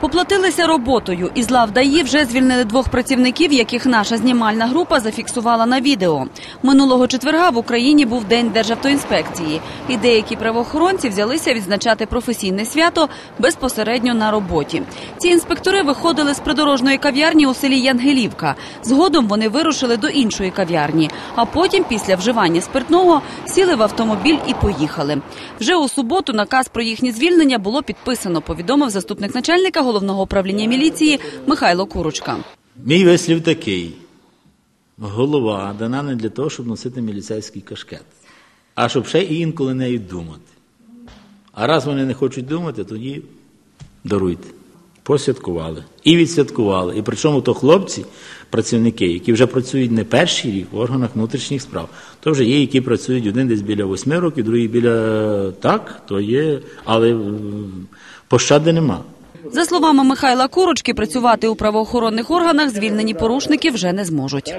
Поплатилися роботою. Із лав ДАІ вже звільнили двох працівників, яких наша знімальна група зафіксувала на відео. Минулого четверга в Україні був День Державтоінспекції. І деякі правоохоронці взялися відзначати професійне свято безпосередньо на роботі. Ці інспектори виходили з придорожної кав'ярні у селі Янгелівка. Згодом вони вирушили до іншої кав'ярні, а потім, після вживання спиртного, сіли в автомобіль і поїхали. Вже у суботу наказ про їхнє звільнення було підписано, повідомив заступник начальника головного управління міліції Михайло Курочка. Мій вислів такий: голова дана не для того, щоб носити міліцейський кашкет, а щоб ще і інколи нею думати. А раз вони не хочуть думати, тоді даруйте. Посвяткували і відсвяткували. І причому то хлопці, працівники, які вже працюють не перший рік в органах внутрішніх справ, то вже є, які працюють один десь біля восьми років, другий біля так, то є, але пощади нема. За словами Михайла Курочки, працювати у правоохоронних органах звільнені порушники вже не зможуть.